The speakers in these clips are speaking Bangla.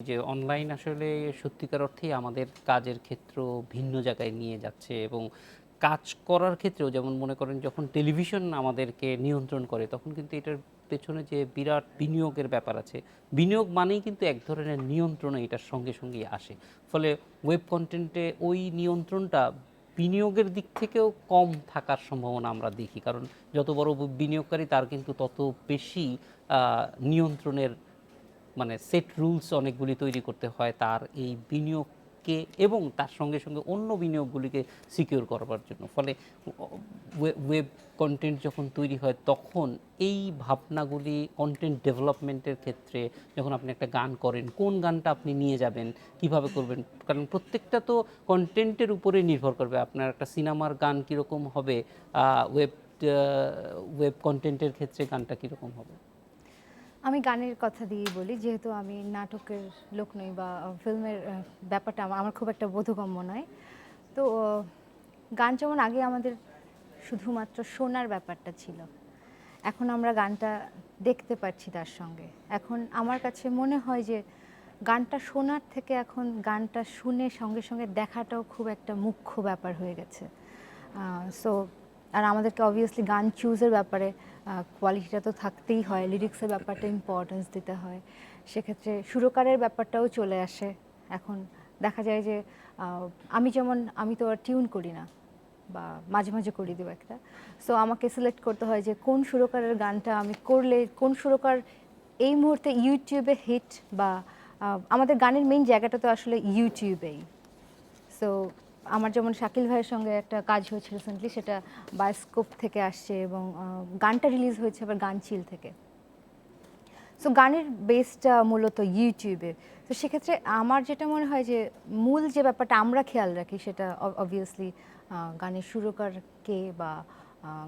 যে অনলাইন আসলে সত্যিকার অর্থেই আমাদের কাজের ক্ষেত্র ভিন্ন জায়গায় নিয়ে যাচ্ছে এবং কাজ করার ক্ষেত্রেও যেমন মনে করেন যখন টেলিভিশন আমাদেরকে নিয়ন্ত্রণ করে, তখন কিন্তু এটার পেছনে যে বিরাট বিনিয়োগের ব্যাপার আছে, বিনিয়োগ মানেই কিন্তু এক ধরনের নিয়ন্ত্রণ এটার সঙ্গে সঙ্গেই আসে। ফলে ওয়েব কন্টেন্টে ওই নিয়ন্ত্রণটা বিনিয়োগের দিক থেকেও কম থাকার সম্ভাবনা আমরা দেখি। কারণ যত বড় বিনিয়োগকারী তার কিন্তু তত বেশি নিয়ন্ত্রণের মানে সেট রুলস অনেকগুলি তৈরি করতে হয় তার এই বিনিয়োগকে এবং তার সঙ্গে সঙ্গে অন্য বিনিয়োগগুলিকে সিকিউর করবার জন্য। ফলে ওয়েব কন্টেন্ট যখন তৈরি হয় তখন এই ভাবনাগুলি কন্টেন্ট ডেভেলপমেন্টের ক্ষেত্রে যখন আপনি একটা গান করেন, কোন গানটা আপনি নিয়ে যাবেন, কীভাবে করবেন? কারণ প্রত্যেকটা তো কন্টেন্টের উপরে নির্ভর করবে আপনার একটা সিনেমার গান কীরকম হবে ওয়েব ওয়েব কন্টেন্টের ক্ষেত্রে গানটা কীরকম হবে। আমি গানের কথা দিয়েই বলি, যেহেতু আমি নাটকের লোক নই বা ফিল্মের ব্যাপারটা আমার আমার খুব একটা বোধগম্য নয়। তো গান যেমন আগে আমাদের শুধুমাত্র শোনার ব্যাপারটা ছিল, এখন আমরা গানটা দেখতে পাচ্ছি তার সঙ্গে। এখন আমার কাছে মনে হয় যে, গানটা শোনার থেকে এখন গানটা শুনে সঙ্গে সঙ্গে দেখাটাও খুব একটা মুখ্য ব্যাপার হয়ে গেছে। সো আর আমাদেরকে অবভিয়াসলি গান চুজের ব্যাপারে কোয়ালিটিটা তো থাকতেই হয় লিরিক্সের ব্যাপারটা ইম্পর্টেন্স দিতে হয়। সেক্ষেত্রে সুরকারের ব্যাপারটাও চলে আসে। এখন দেখা যায় যে আমি যেমন, আমি তো আর টিউন করি না বা মাঝে মাঝে করি দেবো একটা। সো আমাকে সিলেক্ট করতে হয় যে কোন সুরকারের গানটা আমি করলে, কোন সুরকার এই মুহূর্তে ইউটিউবে হিট বা আমাদের গানের মেইন জায়গাটা তো আসলে ইউটিউবেই সো আমার যেমন শাকিল ভাইয়ের সঙ্গে একটা কাজ হয়েছে রিসেন্টলি সেটা বায়োস্কোপ থেকে আসছে এবং গানটা রিলিজ হয়েছে, আবার গান চিল থেকে। সো গানের বেসটা মূলত ইউটিউবে তো সেক্ষেত্রে আমার যেটা মনে হয় যে, মূল যে ব্যাপারটা আমরা খেয়াল রাখি, সেটা অবভিয়াসলি গানের সুরকার কে বা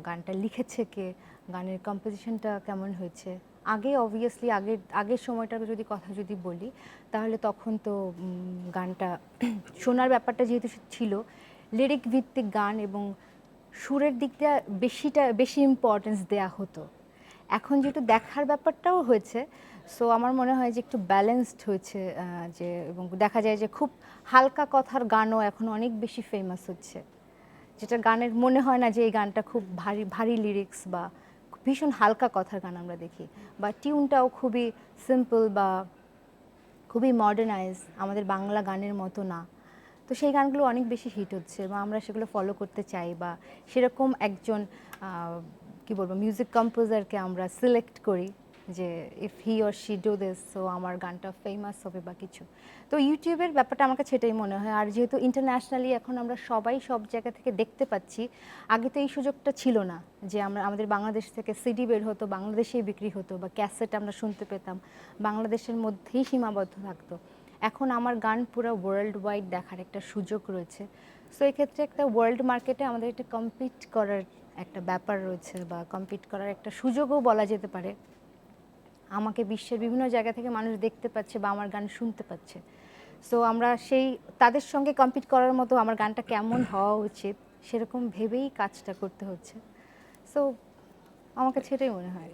গানটা লিখেছে কে, গানের কম্পোজিশনটা কেমন হয়েছে আগে অবভিয়াসলি আগের আগের সময়টার যদি কথা যদি বলি, তাহলে তখন তো গানটা শোনার ব্যাপারটা যেহেতু ছিল লিরিক ভিত্তিক গান এবং সুরের দিকটা বেশিটা, বেশি ইম্পর্টেন্স দেয়া হতো। এখন যেহেতু দেখার ব্যাপারটাও হয়েছে সো আমার মনে হয় যে একটু ব্যালেন্সড হয়েছে যে এবং দেখা যায় যে খুব হালকা কথার গানও এখন অনেক বেশি ফেমাস হচ্ছে। যেটা গানের মনে হয় না যে এই গানটা খুব ভারী ভারী লিরিক্স বা ভীষণ হালকা কথার গান আমরা দেখি, বা টিউনটাও খুবই সিম্পল বা খুবই মডার্নাইজ আমাদের বাংলা গানের মতো না। তো সেই গানগুলো অনেক বেশি হিট হচ্ছে, বা আমরা সেগুলো ফলো করতে চাই, বা সেরকম একজন কি বলব মিউজিক কম্পোজারকে আমরা সিলেক্ট করি। যে if he or she do this so আমার গানটা ফেমাস হবে বা কিছু। তো ইউটিউবের ব্যাপারটা আমার কাছে সেটাই মনে হয়। আর যেহেতু ইন্টারন্যাশনালি এখন আমরা সবাই সব জায়গা থেকে দেখতে পাচ্ছি, আগে তো এই সুযোগটা ছিল না যে আমরা, আমাদের বাংলাদেশ থেকে সিডি বের হতো, বাংলাদেশেই বিক্রি হতো বা ক্যাসেট আমরা শুনতে পেতাম, বাংলাদেশের মধ্যেই সীমাবদ্ধ থাকতো। এখন আমার গান পুরো ওয়ার্ল্ড ওয়াইড দেখার একটা সুযোগ রয়েছে। সো এক্ষেত্রে একটা ওয়ার্ল্ড মার্কেটে আমাদের একটা কম্পিট করার একটা ব্যাপার রয়েছে বা কম্পিট করার একটা সুযোগও বলা যেতে পারে। আমাকে বিশ্বের বিভিন্ন জায়গা থেকে মানুষ দেখতে পাচ্ছে বা আমার গান শুনতে পাচ্ছে। সো আমরা সেই, তাদের সঙ্গে কম্পিট করার মতো আমার গানটা কেমন হওয়া উচিত সেরকম ভেবেই কাজটা করতে হচ্ছে। সো আমাকে এটাই মনে হয়।